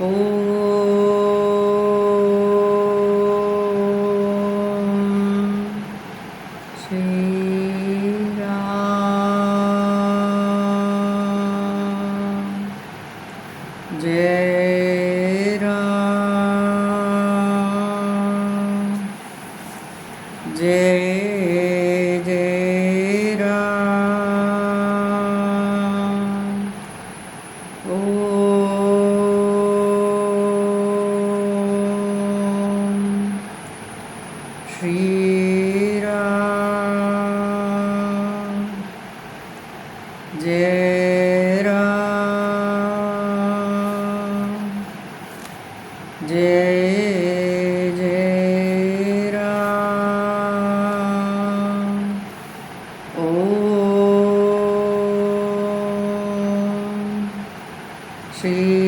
Oh. Sí.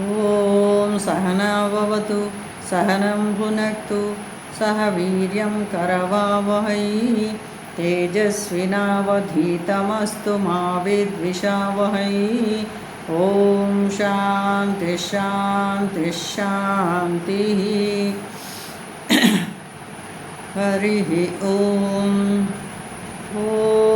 ॐ सहनावतु सहनं भुनक्तु सह वीर्यं करवावहै तेजस्विनावधीतमस्तु मा विद्विषावहै ॐ शान्तिः हरिः ॐ ॐ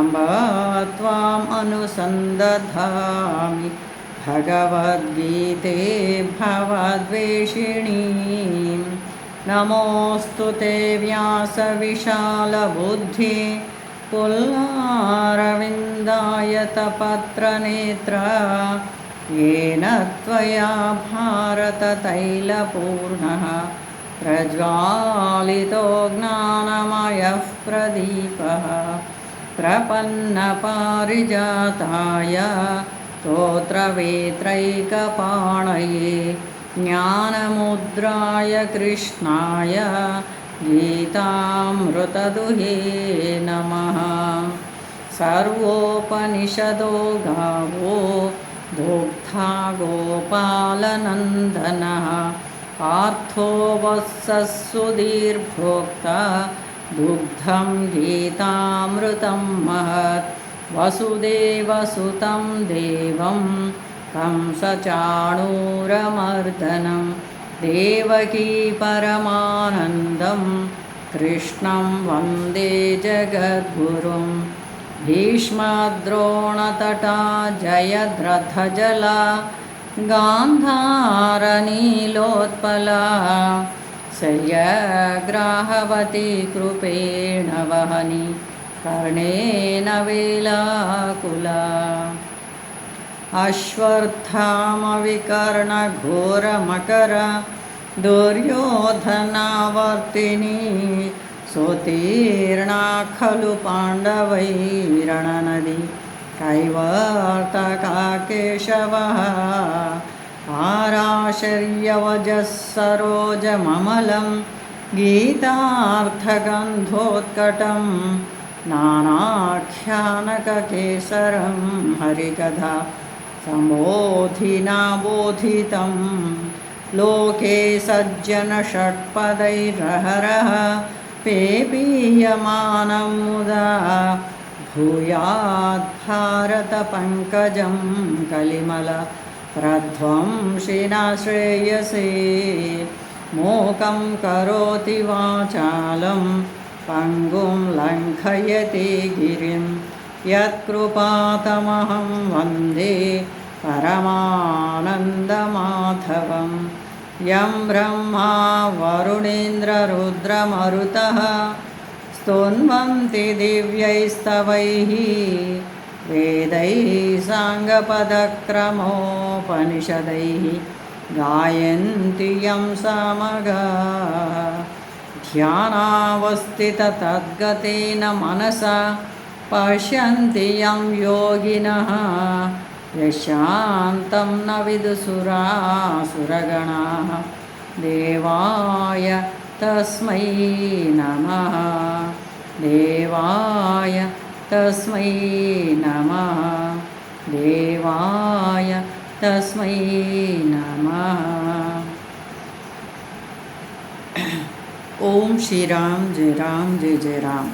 अम्ब त्वाम् अनुसन्दधामि भगवद्गीते भवद्वेषिणीं नमोऽस्तु ते व्यासविशालबुद्धि। पुल्लारविन्दायतपत्रनेत्र येन त्वया भारततैलपूर्णः। प्रज्वालितो ज्ञानमयः प्रदीपः प्रपन्नपारिजाताय स्तोत्रवेत्रैकपाणये ज्ञानमुद्राय कृष्णाय गीतामृतदुहे नमः। सर्वोपनिषदो गावो दुग्धा गोपालनन्दनः। पार्थो वत्सस्सुधीर्भोक्ता दुग्धं गीतामृतं महत्। वसुदेवसुतं देवं कंसचाणूरमर्दनं। देवकी परमानन्दं कृष्णं वन्दे जगद्गुरुं। भीष्मद्रोणतटा जयद्रथजला। गान्धारनीलोत्पला शय्यग्राहवती कृपेण वहनि कर्णेन वेलाकुला अश्वत्थामविकर्णघोरमकर दुर्योधनावर्तिनी सोत्तीर्णा खलु पाण्डवैरणनदी कैवर्तका केशवः आराशर्यवजः सरोजममलं गीतार्थगन्धोत्कटं नानाख्यानककेसरं हरिकथा सम्बोधिना बोधितं लोके सज्जनषट्पदैरहरः पेपीयमानं मुदा भूयाद्भारतपङ्कजं कलिमल प्रध्वंसिना श्रेयसे मोकं करोति वाचालं पङ्गुं लङ्घयति गिरिं। यत्कृपातमहं वन्दे परमानन्दमाधवं यं ब्रह्मा वरुणेन्द्ररुद्रमरुतः स्तुन्वन्ति दिव्यैस्तवैः वेदैः साङ्गपदक्रमोपनिषदैः गायन्ति यं सामगा। ध्यानावस्थिततद्गतेन मनसा पश्यन्ति यं योगिनः। यशान्तं न विदुसुरासुरगणाः देवाय तस्मै नमः। देवाय తస్మై నమ. దేవాయ తస్మై నమ. ఓం శ్రీరామ్ జయ రామ్ జయ జయ రామ్.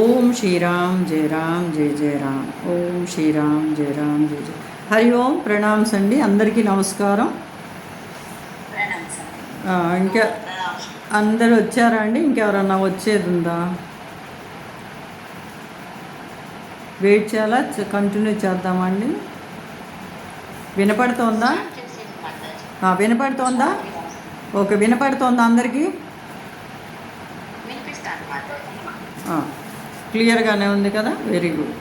ఓం శ్రీరామ్ జయ రామ్ జయ జయ రామ్. ఓం శ్రీరామ్ జయ రామ్ జయ జయ హరి ఓం ప్రణామ్స్ అండి అందరికీ నమస్కారం. ఇంకా అందరు వచ్చారా అండి? ఇంకెవరన్నా వచ్చేది ఉందా? వెయిట్ చేయాలా? కంటిన్యూ చేద్దామండి. వినపడుతోందా? వినపడుతోందా? ఓకే వినపడుతోందా అందరికీ? క్లియర్గానే ఉంది కదా? Very good.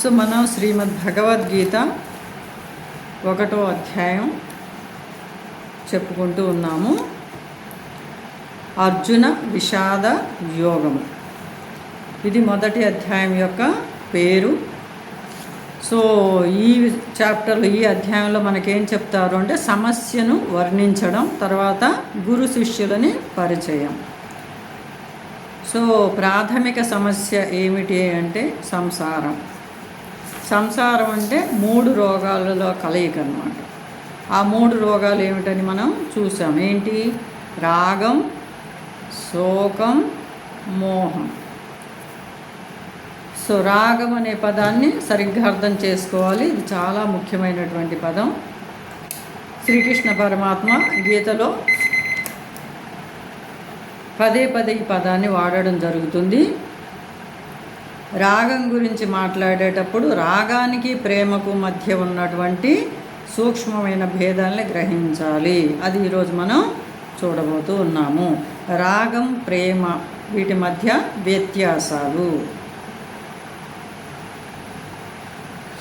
సో మనం శ్రీమద్ భగవద్గీత ఒకటో అధ్యాయం చెప్పుకుంటూ ఉన్నాము. అర్జున విషాద యోగము. ఇది మొదటి అధ్యాయం యొక్క పేరు. సో ఈ చాప్టర్లో ఈ అధ్యాయంలో మనకేం చెప్తారు అంటే సమస్యను వర్ణించడం తర్వాత గురు శిష్యులని పరిచయం. సో ప్రాథమిక సమస్య ఏమిటి అంటే సంసారం. సంసారం అంటే మూడు రోగాలలో కలయిక అన్నమాట. ఆ మూడు రోగాలు ఏమిటని మనం చూసాం. ఏంటి? రాగం శోకం మోహం. సో రాగం అనే పదాన్ని సరిగ్గా అర్థం చేసుకోవాలి. ఇది చాలా ముఖ్యమైనటువంటి పదం. శ్రీకృష్ణ పరమాత్మ గీతలో పదే పదే ఈ పదాన్ని వాడడం జరుగుతుంది. రాగం గురించి మాట్లాడేటప్పుడు రాగానికి ప్రేమకు మధ్య ఉన్నటువంటి సూక్ష్మమైన భేదాలని గ్రహించాలి. అది ఈరోజు మనం చూడబోతూ ఉన్నాము. రాగం ప్రేమ వీటి మధ్య వ్యత్యాసాలు.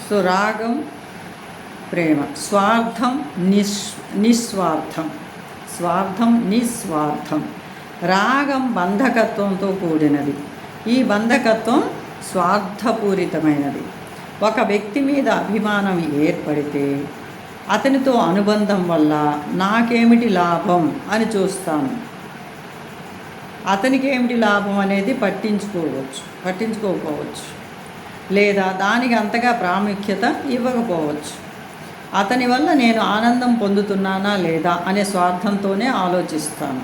సో రాగం ప్రేమ. స్వార్థం నిస్ నిస్వార్థం. స్వార్థం నిస్వార్థం. రాగం బంధకత్వంతో కూడినది. ఈ బంధకత్వం స్వార్థపూరితమైనది. ఒక వ్యక్తి మీద అభిమానం ఏర్పడితే అతనితో అనుబంధం వల్ల నాకేమిటి లాభం అని చూస్తాను. అతనికి ఏమిటి లాభం అనేది పట్టించుకోవచ్చు పట్టించుకోకపోవచ్చు. లేదా దానికి అంతగా ప్రాముఖ్యత ఇవ్వకపోవచ్చు. అతని వల్ల నేను ఆనందం పొందుతున్నానా లేదా అనే స్వార్థంతోనే ఆలోచిస్తాను.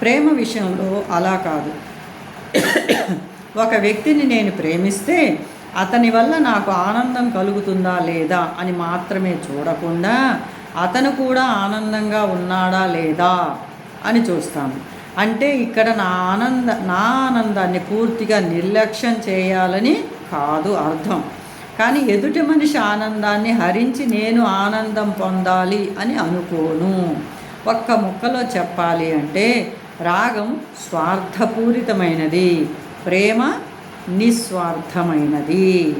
ప్రేమ విషయంలో అలా కాదు. ఒక వ్యక్తిని నేను ప్రేమిస్తే అతని వల్ల నాకు ఆనందం కలుగుతుందా లేదా అని మాత్రమే చూడకుండా అతను కూడా ఆనందంగా ఉన్నాడా లేదా అని చూస్తాను. అంటే ఇక్కడ నా ఆనంద నా ఆనందాన్ని పూర్తిగా నిర్లక్ష్యం చేయాలని కాదు అర్థం. కానీ ఎదుటి మనిషి ఆనందాన్ని హరించి నేను ఆనందం పొందాలి అని అనుకోను. ఒక్క ముక్కలో చెప్పాలి అంటే రాగం స్వార్థపూరితమైనది. ప్రేమ నిస్వార్థమైనది.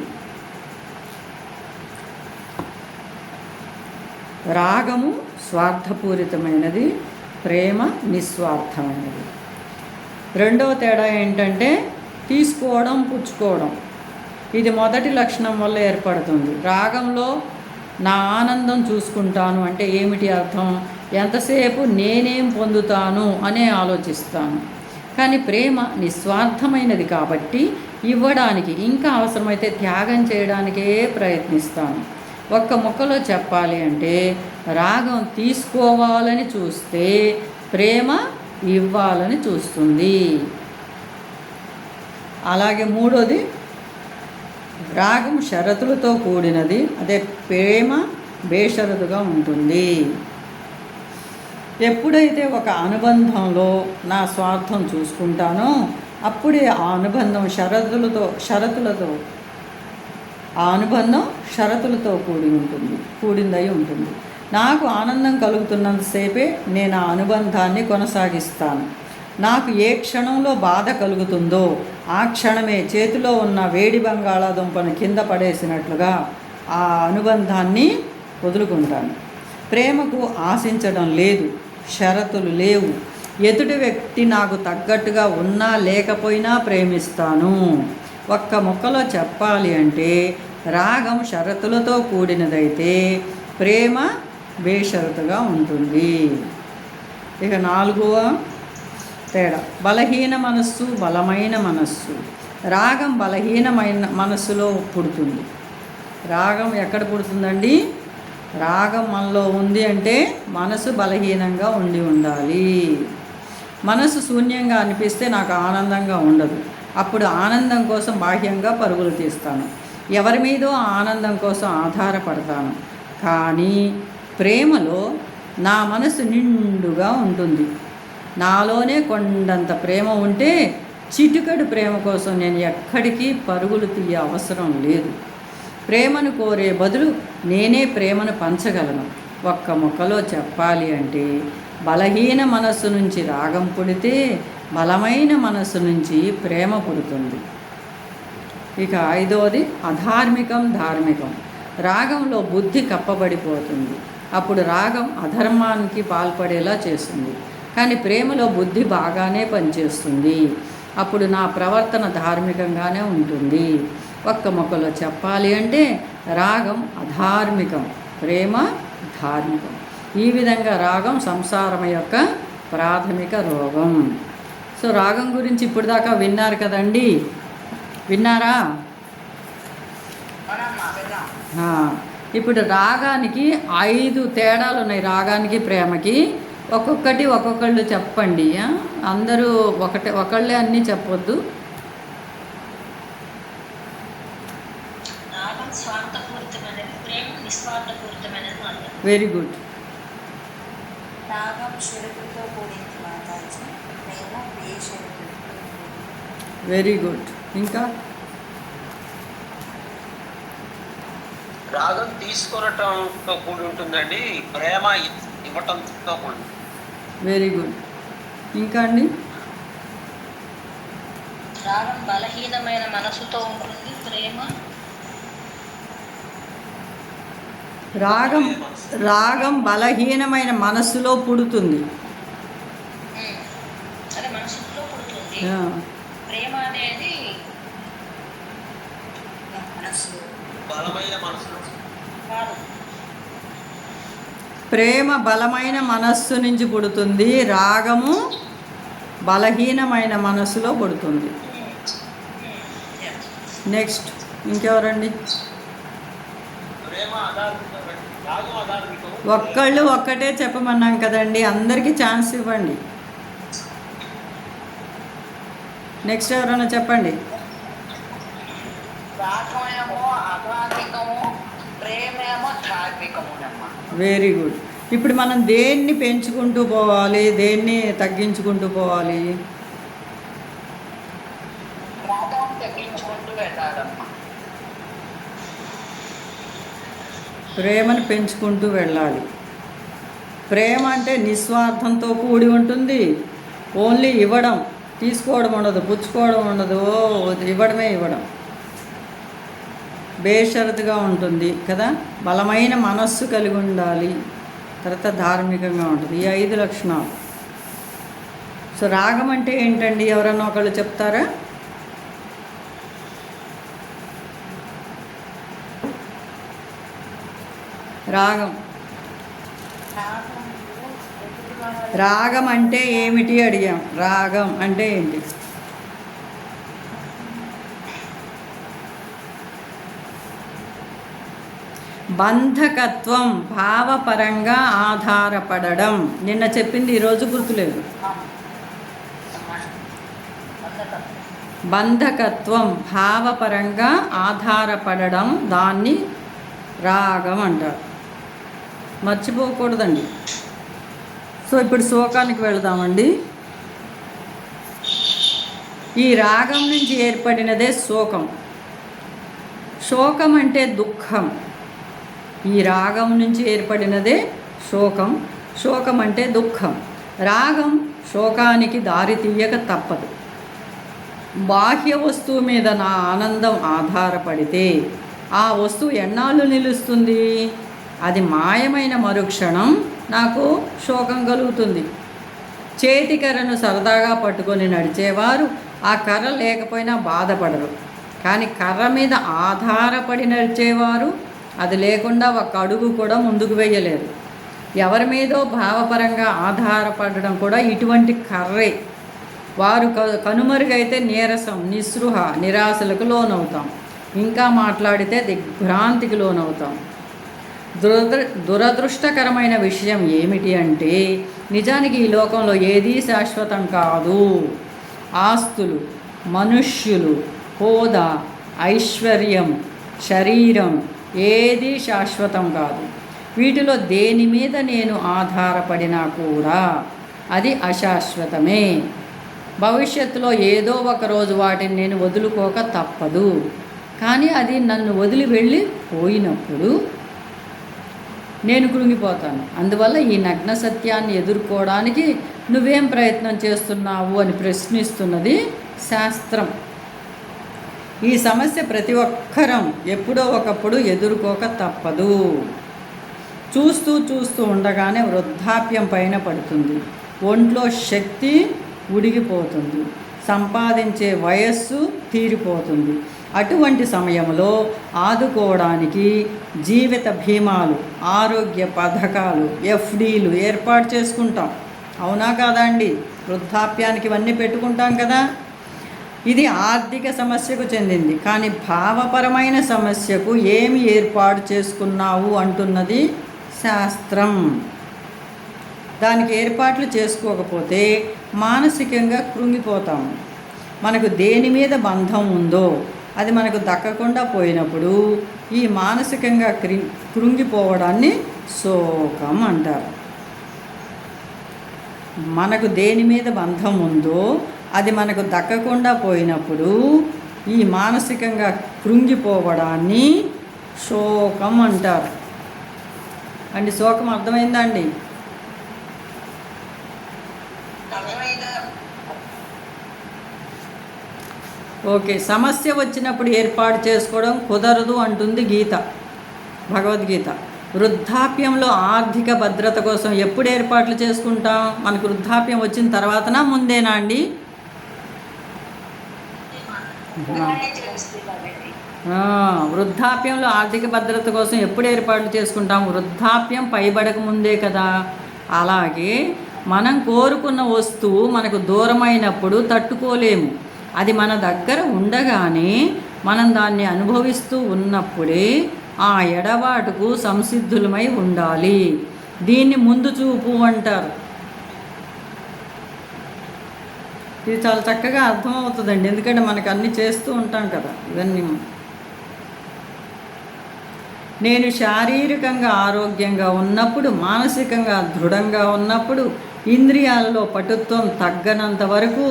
రాగము స్వార్థపూరితమైనది ప్రేమ నిస్వార్థమైనది. రెండవ తేడా ఏంటంటే తీసుకోవడం పుచ్చుకోవడం. ఇది మొదటి లక్షణం వల్ల ఏర్పడుతుంది. రాగంలో నా ఆనందం చూసుకుంటాను అంటే ఏమిటి అర్థం? ఎంతసేపు నేనేం పొందుతాను అనే ఆలోచిస్తాను. కానీ ప్రేమ నిస్వార్థమైనది కాబట్టి ఇవ్వడానికి ఇంకా అవసరమైతే త్యాగం చేయడానికే ప్రయత్నిస్తాను. ఒక్క ముక్కలో చెప్పాలి అంటే రాగం తీసుకోవాలని చూస్తే ప్రేమ ఇవ్వాలని చూస్తుంది. అలాగే మూడోది రాగం షరతులతో కూడినది. అదే ప్రేమ బేషరతుగా ఉంటుంది. ఎప్పుడైతే ఒక అనుబంధంలో నా స్వార్థం చూసుకుంటానో అప్పుడే ఆ అనుబంధం షరతులతో షరతులతో ఆ అనుబంధం షరతులతో కూడి ఉంటుంది కూడిందై ఉంటుంది. నాకు ఆనందం కలుగుతున్నంతసేపే నేను ఆ అనుబంధాన్ని కొనసాగిస్తాను. నాకు ఏ క్షణంలో బాధ కలుగుతుందో ఆ క్షణమే చేతిలో ఉన్న వేడి బంగాళాదుంపను కింద పడేసినట్లుగా ఆ అనుబంధాన్ని వదులుకుంటాను. ప్రేమకు ఆశించడం లేదు షరతులు లేవు. ఎదుటి వ్యక్తి నాకు తగ్గట్టుగా ఉన్నా లేకపోయినా ప్రేమిస్తాను. ఒక్క ముక్కలో చెప్పాలి అంటే రాగం షరతులతో కూడినదైతే ప్రేమ బేషరతుగా ఉంటుంది. ఇక నాలుగవ తేడా. బలహీన మనస్సు బలమైన మనస్సు. రాగం బలహీనమైన మనస్సులో పుడుతుంది. రాగం ఎక్కడ పుడుతుందండి? రాగం మనలో ఉంది అంటే మనసు బలహీనంగా ఉండి ఉండాలి. మనసు శూన్యంగా అనిపిస్తే నాకు ఆనందంగా ఉండదు. అప్పుడు ఆనందం కోసం బాహ్యంగా పరుగులు తీస్తాను. ఎవరి మీదో ఆనందం కోసం ఆధారపడతాను. కానీ ప్రేమలో నా మనసు నిండుగా ఉంటుంది. నాలోనే కొండంత ప్రేమ ఉంటే చిటికడు ప్రేమ కోసం నేను ఎక్కడికి పరుగులు తీయ అవసరం లేదు. ప్రేమను కోరే బదులు నేనే ప్రేమను పంచగలను. ఒక్క ముక్కలో చెప్పాలి అంటే బలహీన మనస్సు నుంచి రాగం పుడితే బలమైన మనస్సు నుంచి ప్రేమ పుడుతుంది. ఇక ఐదవది అధార్మికం ధార్మికం. రాగంలో బుద్ధి కప్పబడిపోతుంది. అప్పుడు రాగం అధర్మానికి పాల్పడేలా చేస్తుంది. కానీ ప్రేమలో బుద్ధి బాగానే పనిచేస్తుంది. అప్పుడు నా ప్రవర్తన ధార్మికంగానే ఉంటుంది. ఒక్క మొక్కలో చెప్పాలి అంటే రాగం అధార్మికం ప్రేమ ధార్మికం. ఈ విధంగా రాగం సంసారం యొక్క ప్రాథమిక రోగం. సో రాగం గురించి ఇప్పుడు దాకా విన్నారు కదండి? విన్నారా? ఇప్పుడు రాగానికి ఐదు తేడాలు ఉన్నాయి రాగానికి ప్రేమకి. ఒక్కొక్కటి ఒక్కొక్కళ్ళు చెప్పండి? అందరూ ఒకటే ఒకళ్ళే అన్నీ చెప్పొద్దు. వెరీ గుడ్ వెరీ గుడ్ ఇంకా? రాగం తీసుకొనటంతో కూడి ఉంటుందండి. ప్రేమ వెరీ గుడ్ ఇంకా అండి? రాగం బలహీనమైన మనసుతో ఉంటుంది ప్రేమ. రాగం రాగం బలహీనమైన మనస్సులో పుడుతుంది. అదే మనసులో పుడుతుంది. ఆ, ప్రేమ అనేది మనసు బలమైన మనసు కాదు. ప్రేమ బలమైన మనస్సు నుంచి పుడుతుంది రాగము బలహీనమైన మనస్సులో పుడుతుంది. నెక్స్ట్ ఇంకెవరండి? ఒక్కళ్ళు ఒక్కటే చెప్పమన్నాం కదండి అందరికీ ఛాన్స్ ఇవ్వండి. నెక్స్ట్ ఎవరైనా చెప్పండి? వెరీ గుడ్ ఇప్పుడు మనం దేన్ని పెంచుకుంటూ పోవాలి? దేన్ని తగ్గించుకుంటూ పోవాలి? ప్రేమను పెంచుకుంటూ వెళ్ళాలి. ప్రేమ అంటే నిస్వార్థంతో కూడి ఉంటుంది. ఓన్లీ ఇవ్వడం తీసుకోవడం ఉండదు పుచ్చుకోవడం ఉండదు. ఇవ్వడమే ఇవ్వడం. బేషరతుగా ఉంటుంది కదా? బలమైన మనస్సు కలిగి ఉండాలి. తర్వాత ధార్మికంగా ఉంటుంది. ఈ ఐదు లక్షణాలు. సో రాగం అంటే ఏంటండి? ఎవరన్నా ఒకళ్ళు చెప్తారా? రాగం. రాగం అంటే ఏమిటి? అడిగాం. రాగం అంటే ఏంటి? బంధకత్వం భావపరంగా ఆధారపడడం. నిన్న చెప్పింది ఈరోజు గుర్తులేదు. బంధకత్వం భావపరంగా ఆధారపడడం దాన్ని రాగం అంటారు. మర్చిపోకూడదండి. సో ఇప్పుడు శోకానికి వెళదామండి. ఈ రాగం నుంచి ఏర్పడినదే శోకం. శోకం అంటే దుఃఖం. ఈ రాగం నుంచి ఏర్పడినదే శోకం. శోకం అంటే దుఃఖం. రాగం శోకానికి దారి తీయక తప్పదు. బాహ్య వస్తువు మీద నా ఆనందం ఆధారపడితే ఆ వస్తువు ఎన్నాళ్ళు నిలుస్తుంది? అది మాయమైన మరుక్షణం నాకు శోకం కలుగుతుంది. చేతి కర్రను సరదాగా పట్టుకొని నడిచేవారు ఆ కర్ర లేకపోయినా బాధపడరు. కానీ కర్ర మీద ఆధారపడి నడిచేవారు అది లేకుండా ఒక అడుగు కూడా ముందుకు వేయలేరు ఎవరి మీదో భావపరంగా ఆధారపడడం కూడా ఇటువంటి కర్రే. వారు క- కనుమరుగైతే నీరసం నిస్పృహ నిరాశలకు లోనవుతాం. ఇంకా మాట్లాడితే దిగ్భ్రాంతికి లోనవుతాం. దురదృ దురదృష్టకరమైన విషయం ఏమిటి అంటే నిజానికి ఈ లోకంలో ఏదీ శాశ్వతం కాదు. ఆస్తులు మనుష్యులు హోదా ఐశ్వర్యం శరీరం ఏదీ శాశ్వతం కాదు. వీటిలో దేని మీద నేను ఆధారపడినా కూడా అది అశాశ్వతమే. భవిష్యత్తులో ఏదో ఒక రోజు వాటిని నేను వదులుకోక తప్పదు. కానీ అది నన్ను వదిలి వెళ్ళి పోయినప్పుడు నేను కృంగిపోతాను. అందువల్ల ఈ నగ్న సత్యాన్ని ఎదుర్కోవడానికి నువ్వేం ప్రయత్నం చేస్తున్నావు అని ప్రశ్నిస్తున్నది శాస్త్రం. ఈ సమస్య ప్రతి ఒక్కరం ఎప్పుడో ఒకప్పుడు ఎదుర్కోక తప్పదు. చూస్తూ చూస్తూ ఉండగానే వృద్ధాప్యం పైన పడుతుంది. ఒంట్లో శక్తి ఉడిగిపోతుంది. సంపాదించే వయస్సు తీరిపోతుంది. అటువంటి సమయంలో ఆదుకోవడానికి జీవిత బీమాలు ఆరోగ్య పథకాలు ఎఫ్డీలు ఏర్పాటు చేసుకుంటాం. అవునా కాదా అండి? వృద్ధాప్యానికి ఇవన్నీ పెట్టుకుంటాం కదా? ఇది ఆర్థిక సమస్యకు చెందింది. కానీ భావపరమైన సమస్యకు ఏమి ఏర్పాటు చేసుకున్నావు అంటున్నది శాస్త్రం. దానికి ఏర్పాట్లు చేసుకోకపోతే మానసికంగా కృంగిపోతాము మనకు దేని మీద బంధం ఉందో అది మనకు దక్కకుండా పోయినప్పుడు ఈ మానసికంగా క్రి కృంగిపోవడాన్ని శోకం అంటారు. మనకు దేని మీద బంధం ఉందో అది మనకు దక్కకుండా పోయినప్పుడు ఈ మానసికంగా కృంగిపోవడాన్ని శోకం అంటారు. అండి శోకం అర్థమైందా అండి ఓకే సమస్య వచ్చినప్పుడు ఏర్పాటు చేసుకోవడం కుదరదు అంటుంది గీత భగవద్గీత. వృద్ధాప్యంలో ఆర్థిక భద్రత కోసం ఎప్పుడు ఏర్పాట్లు చేసుకుంటాం? మనకు వృద్ధాప్యం వచ్చిన తర్వాతనా ముందేనా అండి? వృద్ధాప్యంలో ఆర్థిక భద్రత కోసం ఎప్పుడు ఏర్పాట్లు చేసుకుంటాం? వృద్ధాప్యం పైబడక ముందే కదా. అలాగే మనం కోరుకున్న వస్తువు మనకు దూరమైనప్పుడు తట్టుకోలేము. అది మన దగ్గర ఉండగానే మనం దాన్ని అనుభవిస్తూ ఉన్నప్పుడే ఆ ఎడబాటుకు సంసిద్ధులమై ఉండాలి. దీన్ని ముందు చూపు అంటారు. ఇది చాలా చక్కగా అర్థమవుతుందండి. ఎందుకంటే మనకు అన్నీ చేస్తూ ఉంటాం కదా ఇవన్నీ. నేను శారీరకంగా ఆరోగ్యంగా ఉన్నప్పుడు మానసికంగా దృఢంగా ఉన్నప్పుడు ఇంద్రియాలలో పటుత్వం తగ్గనంత వరకు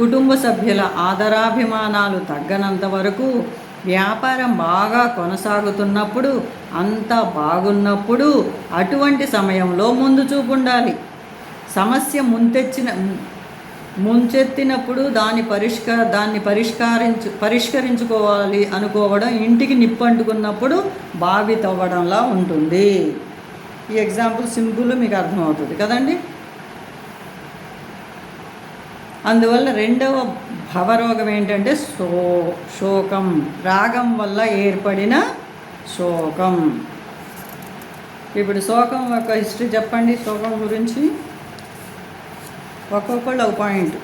కుటుంబ సభ్యుల ఆదరాభిమానాలు తగ్గనంత వరకు వ్యాపారం బాగా కొనసాగుతున్నప్పుడు అంతా బాగున్నప్పుడు అటువంటి సమయంలో ముందు చూపు ఉండాలి. సమస్య ముంతెచ్చిన ముంచెత్తినప్పుడు దాని పరిష్కార దాన్ని పరిష్కరించు పరిష్కరించుకోవాలి అనుకోవడం ఇంటికి నిప్పంటుకున్నప్పుడు బావి తవ్వడంలా ఉంటుంది. ఈ ఎగ్జాంపుల్ సింపుల్ మీకు అర్థమవుతుంది కదండి? అందువల్ల రెండవ భవరోగం ఏంటంటే శో శోకం. రాగం వల్ల ఏర్పడిన శోకం. ఇప్పుడు శోకం యొక్క హిస్టరీ చెప్పండి శోకం గురించి. ఒక్కొక్కళ్ళు ఒక పాయింట్.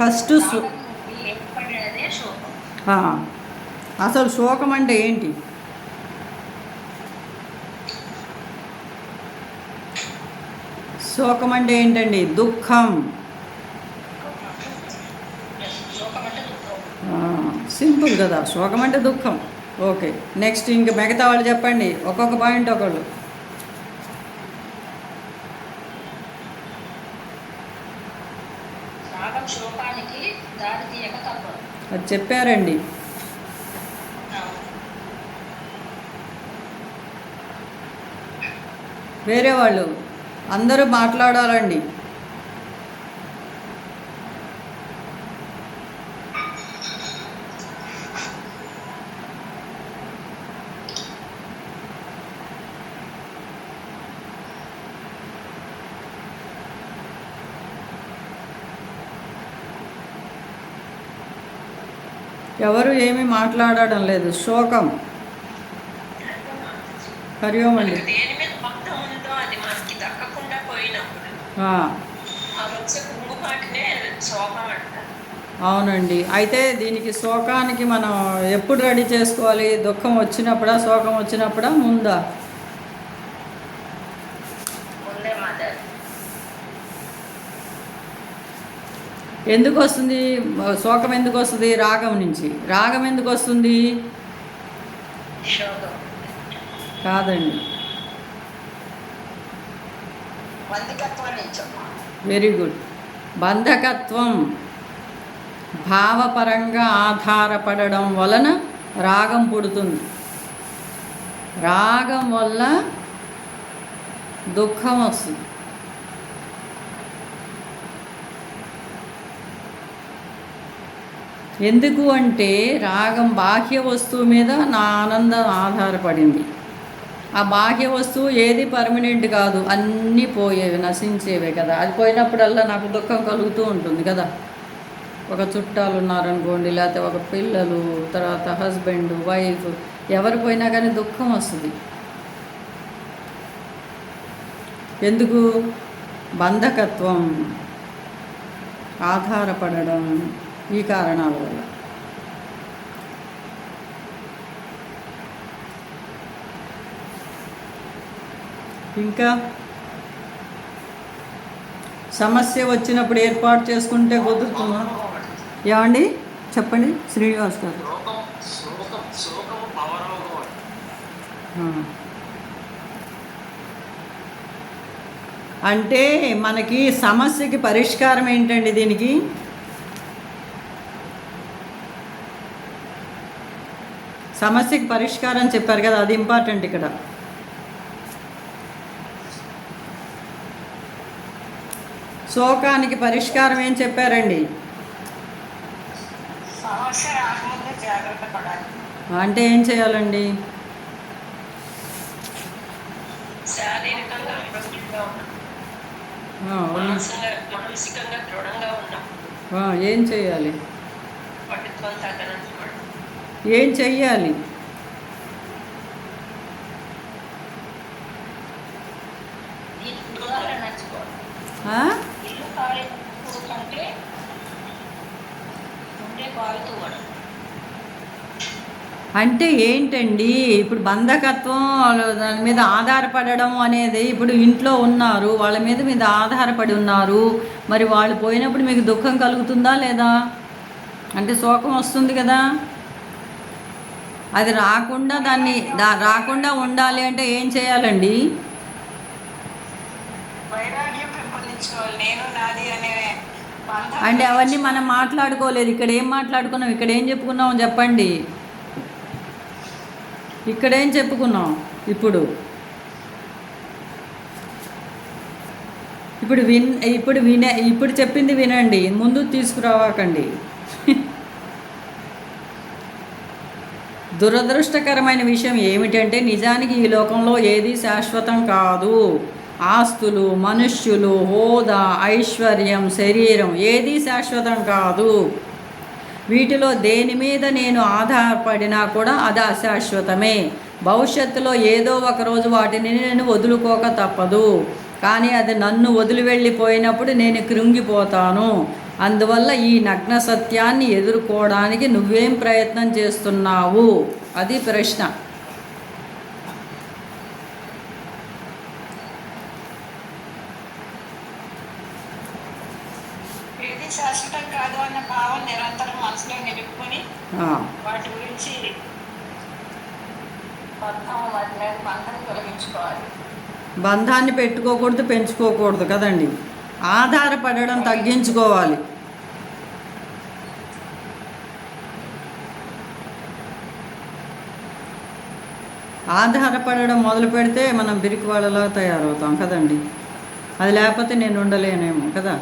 ఫస్ట్ అసలు శోకం అంటే ఏంటి? శోకం అంటే ఏంటండి? దుఃఖం. సింపుల్ కదా. శోకం అంటే దుఃఖం. ఓకే. నెక్స్ట్ ఇంక మిగతా వాళ్ళు చెప్పండి. ఒక్కొక్క పాయింట్ ఒకళ్ళు. అది చెప్పారండి. వేరే వాళ్ళు అందరూ మాట్లాడాలండి. ఎవరు ఏమీ మాట్లాడడం లేదు. శోకం. హరి ఓం అండి అవునండి. అయితే దీనికి శోకానికి మనం ఎప్పుడు రెడీ చేసుకోవాలి? దుఃఖం వచ్చినప్పుడా శోకం వచ్చినప్పుడా ముందే? ఎందుకు వస్తుంది? శోకం ఎందుకు వస్తుంది? రాగం నుంచి. రాగం ఎందుకు వస్తుంది? కాదండి. Very good బంధకత్వం. భావపరంగా ఆధారపడడం వలన రాగం పుడుతుంది. రాగం వల్ల దుఃఖం వస్తుంది. ఎందుకు అంటే రాగం బాహ్య వస్తువు మీద నా ఆనందం ఆధారపడింది. ఆ బాహ్య వస్తువు ఏది పర్మనెంట్ కాదు అన్నీ పోయేవి నశించేవే కదా. అది పోయినప్పుడల్లా నాకు దుఃఖం కలుగుతూ ఉంటుంది కదా. ఒక చుట్టాలు ఉన్నారనుకోండి లేకపోతే ఒక పిల్లలు తర్వాత హస్బెండ్ వైఫ్ ఎవరు పోయినా కానీ దుఃఖం వస్తుంది. ఎందుకు? బంధకత్వం ఆధారపడడం ఈ కారణాల వల్ల. ఇంకా సమస్య వచ్చినప్పుడు ఏర్పాటు చేసుకుంటే కుదురుతుందా? ఏమండి? చెప్పండి శ్రీనివాస్ గారు. అంటే మనకి సమస్యకి పరిష్కారం ఏంటండి దీనికి? సమస్యకి పరిష్కారం చెప్పారు కదా అది ఇంపార్టెంట్ ఇక్కడ. శోకానికి పరిష్కారం ఏం చెప్పారండి? అంటే ఏం చేయాలండి? ఏం చేయాలి? ఏం చెయ్యాలి? అంటే ఏంటండి? ఇప్పుడు బంధకత్వం దాని మీద ఆధారపడడం అనేది ఇప్పుడు ఇంట్లో ఉన్నారు వాళ్ళ మీద మీద ఆధారపడి ఉన్నారు. మరి వాళ్ళు పోయినప్పుడు మీకు దుఃఖం కలుగుతుందా లేదా? అంటే శోకం వస్తుంది కదా? అది రాకుండా దాన్ని దా రాకుండా ఉండాలి అంటే ఏం చేయాలండి? అంటే అవన్నీ మనం మాట్లాడుకోలేదు. ఇక్కడ ఏం మాట్లాడుకున్నాం? ఇక్కడ ఏం చెప్పుకున్నాం చెప్పండి. ఇక్కడ ఏం చెప్పుకున్నాం? ఇప్పుడు. ఇప్పుడు విన్ ఇప్పుడు వినే ఇప్పుడు చెప్పింది వినండి. ముందు తీసుకురావాకండి. దురదృష్టకరమైన విషయం ఏమిటంటే నిజానికి ఈ లోకంలో ఏది శాశ్వతం కాదు. ఆస్తులు మనుష్యులు హోదా ఐశ్వర్యం శరీరం ఏది శాశ్వతం కాదు. వీటిలో దేని మీద నేను ఆధారపడినా కూడా అది అశాశ్వతమే. భవిష్యత్తులో ఏదో ఒకరోజు వాటిని నేను వదులుకోక తప్పదు. కానీ అది నన్ను వదిలి వెళ్ళిపోయినప్పుడు నేను కృంగిపోతాను. అందువల్ల ఈ నగ్న సత్యాన్ని ఎదుర్కోవడానికి నువ్వేం ప్రయత్నం చేస్తున్నావు? అది ప్రశ్న. ఏది శాశ్వతం కాదు అన్న భావం నిరంతరం మనసులో నిలుపుకొని ఆ, వాటి గురించి బంధం వాటి మీద బంధం తొలగించుకోవాలి. బంధాన్ని పెట్టుకోకూడదు పెంచుకోకూడదు కదండి. ఆధారపడడం తగ్గించుకోవాలి. ఆధారపడడం మొదలు పెడితే మనం బిరికి వాళ్ళలా తయారవుతాం కదండి. అది లేకపోతే నేను ఉండలేనేమో కదా.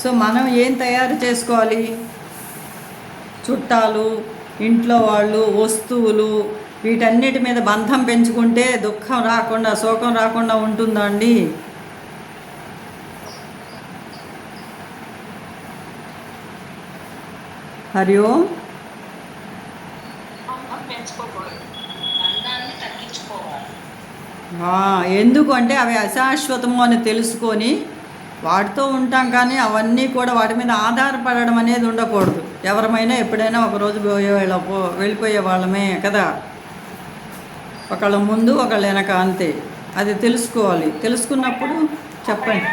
సో మనం ఏం తయారు చేసుకోవాలి? చుట్టాలు ఇంట్లో వాళ్ళు వస్తువులు వీటన్నిటి మీద బంధం పెంచుకుంటే దుఃఖం రాకుండా శోకం రాకుండా ఉంటుందా అండి? హరి ఓం. ఎందుకంటే అవి అశాశ్వతము అని తెలుసుకొని వాటితో ఉంటాం కానీ అవన్నీ కూడా వాటి మీద ఆధారపడడం అనేది ఉండకూడదు. ఎవరమైనా ఎప్పుడైనా ఒకరోజు పోయే వాళ్ళ పో- వెళ్ళిపోయే వాళ్ళమే కదా. ఒకళ్ళ ముందు ఒకళ్ళ వెనక అంతే. అది తెలుసుకోవాలి. తెలుసుకున్నప్పుడు చెప్పండి.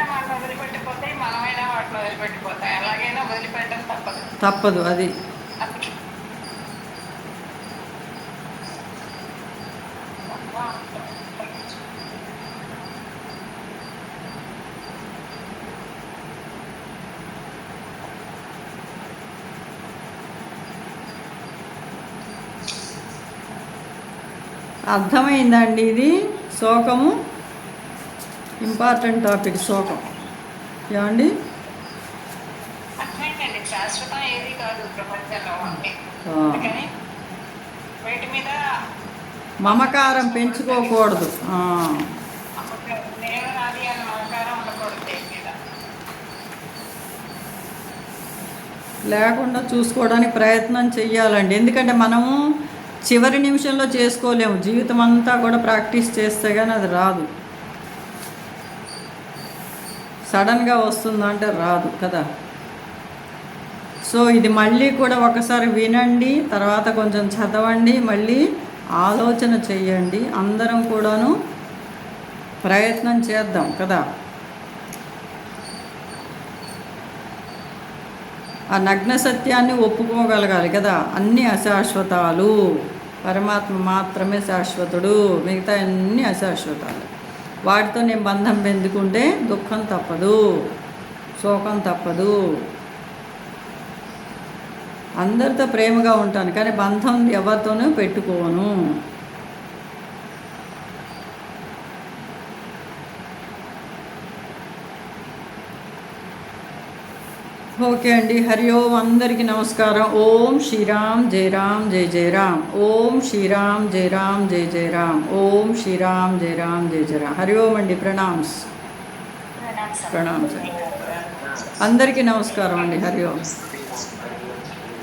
తప్పదు అది. అర్థమైందండి ఇది? శోకము? ఇంపార్టెంట్ టాపిక్ శోకం. ఏమండి అర్థమైందండి శాశ్వతం ఏది కాదు ప్రపంచంలో అంటే ఆ. అందుకని వీటి మీద మమకారం పెంచుకోకూడదు ఆ. అమ్మక- నేను నాది అని మమకారం ఉండకూడదు దేని మీద. లేకుండా చూసుకోవడానికి ప్రయత్నం చెయ్యాలండి. ఎందుకంటే మనము చివరి నిమిషంలో చేసుకోలేము. జీవితం అంతా కూడా ప్రాక్టీస్ చేస్తే కానీ అది రాదు. సడన్గా వస్తుందంటే రాదు కదా. సో ఇది మళ్ళీ కూడా ఒకసారి వినండి తర్వాత కొంచెం చదవండి మళ్ళీ ఆలోచన చేయండి అందరం కూడాను ప్రయత్నం చేద్దాం కదా. ఆ నగ్న సత్యాన్ని ఒప్పుకోగలగాలి కదా. అన్ని అశాశ్వతాలు. పరమాత్మ మాత్రమే శాశ్వతుడు. మిగతా అన్ని అశాశ్వతాలు. వాటితో నేను బంధం పెందుకుంటే దుఃఖం తప్పదు. శోకం తప్పదు. అందరితో ప్రేమగా ఉంటాను కానీ బంధం ఎవరితోనూ పెట్టుకోను. ఓకే అండి హరి ఓం అందరికీ నమస్కారం. ఓం శ్రీరామ్ జయ రామ్ జయ జయ రామ్. ఓం శ్రీరామ్ జయ రామ్ జయ జయ రామ్. ఓం శ్రీరామ్ జయ రామ్ జయ జయ రామ్. హరి ఓం అండి ప్రణామ్స్. ప్రణామ్స్. అందరికీ నమస్కారం అండి హరి ఓం.